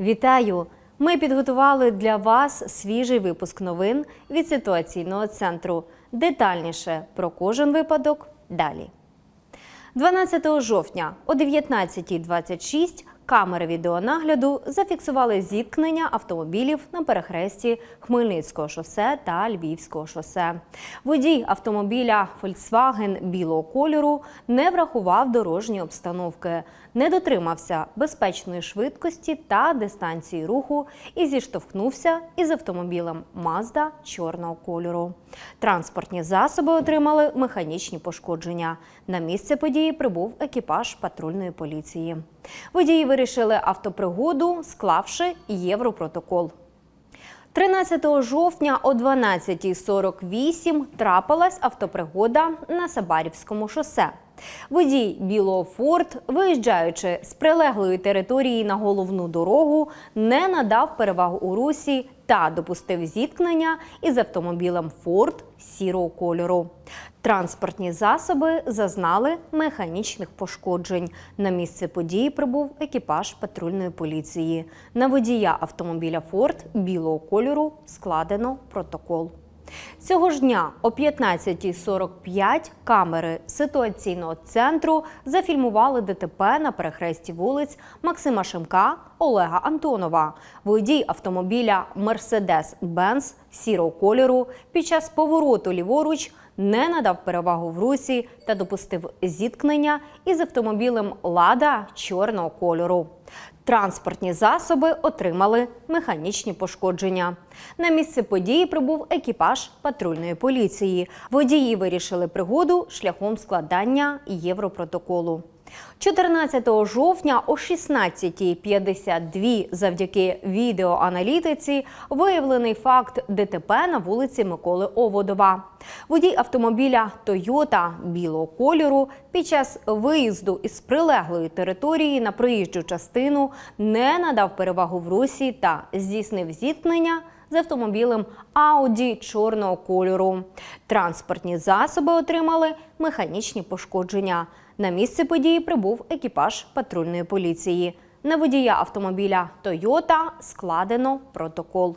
Вітаю! Ми підготували для вас свіжий випуск новин від ситуаційного центру. Детальніше про кожен випадок далі. 12 жовтня о 19.26 камери відеонагляду зафіксували зіткнення автомобілів на перехресті Хмельницького шосе та Львівського шосе. Водій автомобіля Volkswagen білого кольору не врахував дорожньої обстановки, не дотримався безпечної швидкості та дистанції руху і зіштовхнувся із автомобілем Mazda чорного кольору. Транспортні засоби отримали механічні пошкодження. На місце події прибув екіпаж патрульної поліції. Водії вирішили автопригоду, склавши європротокол. 13 жовтня о 12.48 трапилась автопригода на Сабарівському шосе. Водій білого Форд, виїжджаючи з прилеглої території на головну дорогу, не надав перевагу у русі та допустив зіткнення із автомобілем Форд сірого кольору. Транспортні засоби зазнали механічних пошкоджень. На місце події прибув екіпаж патрульної поліції. На водія автомобіля Форд білого кольору складено протокол. Цього ж дня о 15.45 камери ситуаційного центру зафільмували ДТП на перехресті вулиць Максима Шемка, Олега Антонова. Водій автомобіля Mercedes-Benz сірого кольору під час повороту ліворуч не надав перевагу в русі та допустив зіткнення із автомобілем Лада чорного кольору. Транспортні засоби отримали механічні пошкодження. На місце події прибув екіпаж патрульної поліції. Водії вирішили пригоду шляхом складання європротоколу. 14 жовтня о 16.52 завдяки відеоаналітиці виявлений факт ДТП на вулиці Миколи Оводова. Водій автомобіля Тойота білого кольору під час виїзду із прилеглої території на проїжджу частину не надав перевагу в русі та здійснив зіткнення з автомобілем Audi чорного кольору. Транспортні засоби отримали механічні пошкодження. На місце події прибув екіпаж патрульної поліції. На водія автомобіля Toyota складено протокол.